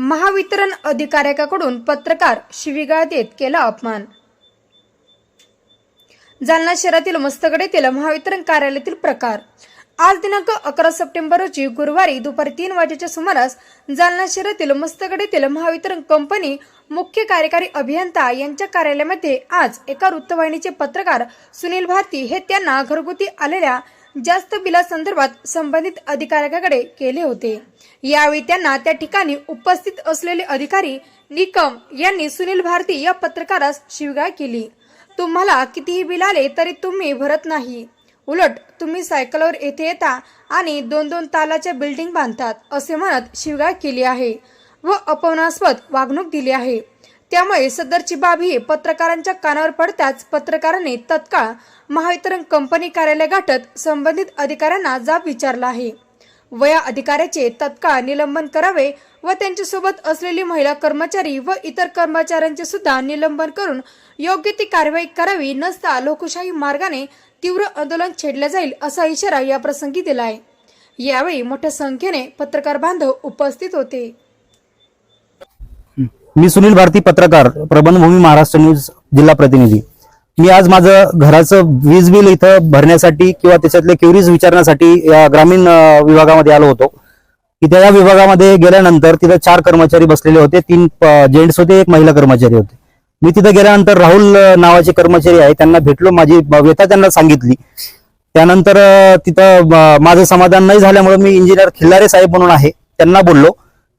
महावितरण अधिकाऱ्याकडून पत्रकार शिवीगाळ देत केला अपमान. जालना शहरातील मस्तगड येथील महावितरण कार्यालयातील प्रकार. आज दिनांक अकरा सप्टेंबर रोजी गुरुवारी दुपारी तीन वाजेच्या सुमारास जालना शहरातील मस्तगड येथील महावितरण कंपनी मुख्य कार्यकारी अभियंता यांच्या कार्यालयामध्ये आज एका वृत्तवाहिनीचे पत्रकार सुनील भारती हे त्यांना घरगुती आलेल्या जास्त बिलासंदर्भात संबंधित अधिकाऱ्याकडे केले होते. यावेळी त्यांना त्या ठिकाणी उपस्थित असलेले अधिकारी निकम यांनी सुनील भारती या पत्रकारास शिवगाळ केली. तुम्हाला कितीही बिल आले तरी तुम्ही भरत नाही. उलट तुम्ही सायकलवर येथे येता आणि दोन दोन तालाच्या बिल्डिंग बांधतात असे म्हणत शिवगाळ केली आहे व अपमानास्पद वागणूक दिली आहे. त्यामुळे सदरची बाब ही पत्रकारांच्या कानावर पडताच पत्रकारांनी तत्काळ महावितरण कंपनी कार्यालय गाठत संबंधित अधिकाऱ्यांना जाब विचारला आहे. वया अधिकाऱ्याचे तत्काळ निलंबन करावे व त्यांच्यासोबत असलेली महिला कर्मचारी व इतर कर्मचाऱ्यांचे सुद्धा निलंबन करून योग्य ती कारवाई करावी नसता लोकशाही मार्गाने तीव्र आंदोलन छेडले जाईल असा इशारा या प्रसंगी दिला आहे यावेळी मोठ्या संख्येने पत्रकार बांधव उपस्थित होते. मी सुनील भारती पत्रकार प्रबंधभूमी महाराष्ट्र न्यूज जिल्हा प्रतिनिधी. मी आज माझं घराचं वीज बिल इथं भरण्यासाठी किंवा त्याच्यातले क्युरीज विचारण्यासाठी या ग्रामीण विभागामध्ये आलो होतो. तिथे या विभागामध्ये गेल्यानंतर तिथं चार कर्मचारी बसलेले होते तीन जेंट्स होते एक महिला कर्मचारी होते. मी तिथं गेल्यानंतर राहुल नावाचे कर्मचारी आहे त्यांना भेटलो माझी व्यथा त्यांना सांगितली. त्यानंतर तिथं माझं समाधान नाही झाल्यामुळे मी इंजिनियर खिल्लारे साहेब म्हणून आहे त्यांना बोललो.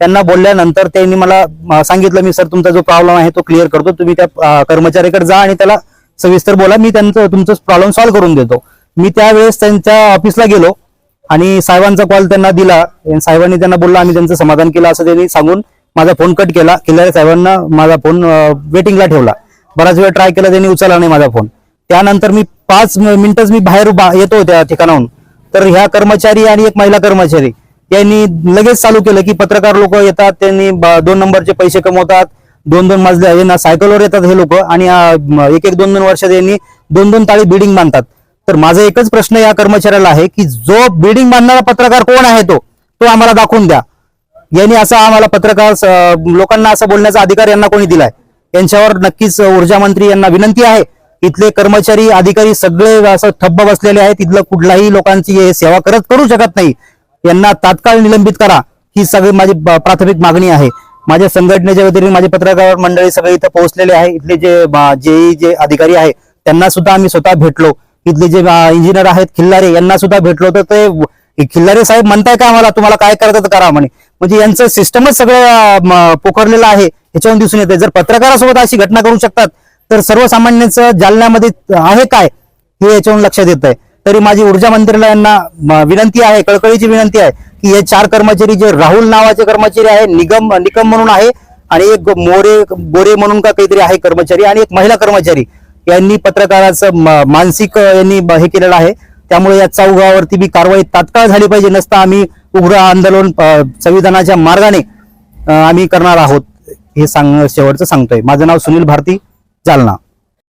त्यांना बोलल्यानंतर त्यांनी मला सांगितलं मी सर तुमचा जो प्रॉब्लेम आहे तो क्लिअर करतो. तुम्ही त्या कर्मचाऱ्याकडे जा आणि त्याला सविस्तर बोला. मी त्यांचं तुमचं प्रॉब्लेम सॉल्व्ह करून देतो. मी त्यावेळेस त्यांच्या ऑफिसला गेलो आणि साहेबांचा कॉल त्यांना दिला. साहेबांनी त्यांना बोलला आम्ही त्यांचं समाधान केलं असं त्यांनी सांगून माझा फोन कट केला. किल्लारे साहेबांना माझा फोन वेटिंगला ठेवला. बराच वेळ ट्राय केला त्यांनी उचलला नाही माझा फोन त्यानंतर मी पाच मिनिटच मी बाहेर उभा- येतो त्या ठिकाणाहून. तर ह्या कर्मचारी आणि एक महिला कर्मचारी यांनी लगेच चालू केलं की पत्रकार लोक येतात त्यांनी ब- दोन नंबरचे पैसे कमवतात दोन दोन मजले यांना सायकलवर येतात हे लोक आणि एक एक दोन दोन वर्षात यांनी दोन दोन ताळी बिल्डिंग बांधतात. तर माझा एकच प्रश्न या कर्मचाऱ्याला आहे की जो बिल्डिंग बांधणारा पत्रकार कोण आहे तो तो आम्हाला दाखवून द्या. यांनी असा आम्हाला पत्रकार लोकांना असं बोलण्याचा अधिकार यांना कोणी दिलाय? यांच्यावर नक्कीच ऊर्जा मंत्री यांना विनंती आहे. इथले कर्मचारी अधिकारी सगळे असं ठप्प बसलेले आहेत. इथलं कुठलाही लोकांची हे सेवा करत करू शकत नाही. यांना तात्काळ निलंबित करा. ही सगळी माझी प्राथमिक मागणी आहे. माझ्या संघटनेच्या वतीने माझे पत्रकार मंडळी सगळे इथं पोहोचलेले आहे. इथले जे जे जे अधिकारी आहे त्यांना सुद्धा आम्ही स्वतः भेटलो. इथले जे इंजिनियर आहेत खिल्लारे यांना सुद्धा भेटलो. तर ते खिल्लारे साहेब म्हणताय का आम्हाला? तुम्हाला काय करायचं करा म्हणे. म्हणजे यांचं सिस्टमच सगळं पोखरलेलं आहे. याच्यावरून दिसून येते जर पत्रकारासोबत अशी घटना करू शकतात तर सर्वसामान्यांचं जालन्यामध्ये आहे काय? हे याच्यावरून लक्षात येत आहे तरी माझी ऊर्जा मंत्रालयांना विनंती आहे कळकळीची विनंती आहे की हे चार कर्मचारी जे राहुल नावाचे कर्मचारी आहे निगम निकम म्हणून आहे आणि एक मोरे गोरे म्हणून का काहीतरी आहे कर्मचारी आणि एक महिला कर्मचारी यांनी पत्रकाराचं मानसिक यांनी हे केलेलं आहे. त्यामुळे या चौघावरती बी कारवाई तात्काळ झाली पाहिजे नसता आम्ही उग्र आंदोलन संविधानाच्या मार्गाने आम्ही करणार आहोत हे सांग शेवटचं सांगतोय. माझं नाव सुनील भारती जालना.